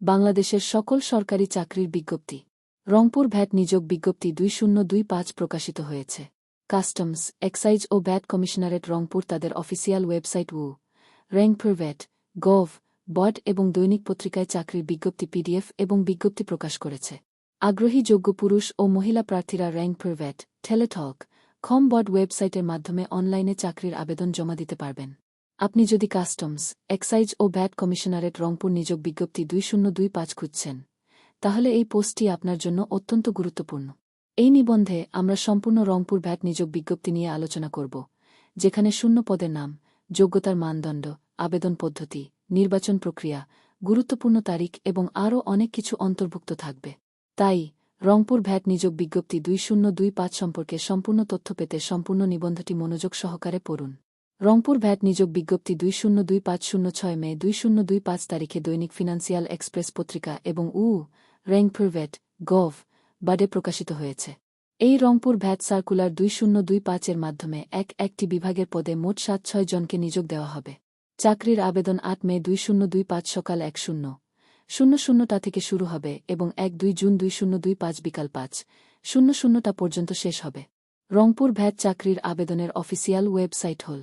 বাংলাদেশের সকল সরকারি চাকরির বিজ্ঞপ্তি। রংপুর ভ্যাট নিযোগ বিজ্ঞপ্তি দুই শূন্য দুই পাঁচ প্রকাশিত হয়েছে। কাস্টমস, এক্সাইজ ও ভ্যাট কমিশনারেট রংপুর তাদের অফিসিয়াল ওয়েবসাইট উ র্যাংপুর ভ্যাট গভ, বট এবং দৈনিক পত্রিকায় চাকরির বিজ্ঞপ্তি পিডিএফ এবং বিজ্ঞপ্তি প্রকাশ করেছে। আগ্রহী যোগ্য পুরুষ ও মহিলা প্রার্থীরা র্যাংপুর ভ্যাট টেলেটক খম বট ওয়েবসাইটের মাধ্যমে অনলাইনে চাকরির আবেদন জমা দিতে পারবেন। আপনি যদি কাস্টমস, এক্সাইজ ও ভ্যাট কমিশনারেট রংপুর নিযোগ বিজ্ঞপ্তি দুই শূন্য দুই পাঁচ খুঁজছেন, তাহলে এই পোস্টটি আপনার জন্য অত্যন্ত গুরুত্বপূর্ণ। এই নিবন্ধে আমরা সম্পূর্ণ রংপুর ভ্যাট নিযোগ বিজ্ঞপ্তি নিয়ে আলোচনা করব, যেখানে শূন্য পদের নাম, যোগ্যতার মানদণ্ড, আবেদন পদ্ধতি, নির্বাচন প্রক্রিয়া, গুরুত্বপূর্ণ তারিখ এবং আরও অনেক কিছু অন্তর্ভুক্ত থাকবে। তাই, রংপুর ভ্যাট নিযোগ বিজ্ঞপ্তি দুই শূন্য দুই পাঁচ সম্পর্কে সম্পূর্ণ তথ্য পেতে সম্পূর্ণ নিবন্ধটি মনোযোগ সহকারে পড়ুন। রংপুর ভ্যাট নিযোগ বিজ্ঞপ্তি দুই শূন্য দুই পাঁচ শূন্য ছয় মে দুই শূন্য দুই পাঁচ তারিখে দৈনিক ফিনান্সিয়াল এক্সপ্রেস পত্রিকা এবং উ, র্যাংপুর ভ্যাট, গভ বাডে প্রকাশিত হয়েছে। এই রংপুর ভ্যাট সার্কুলার দুই শূন্য দুই পাঁচের মাধ্যমে এক একটি বিভাগের পদে মোট সাত ছয় জনকে নিযোগ দেওয়া হবে। চাকরির আবেদন আট মে দুই শূন্য দুই পাঁচ সকাল এক শূন্য। শূন্য শূন্যটা থেকে শুরু হবে এবং এক দুই জুন দুই শূন্য দুই পাঁচ বিকাল পাঁচ। শূন্য শূন্যটা পর্যন্ত শেষ হবে। রংপুর ভ্যাট চাকরির আবেদনের অফিসিয়াল ওয়েবসাইট হল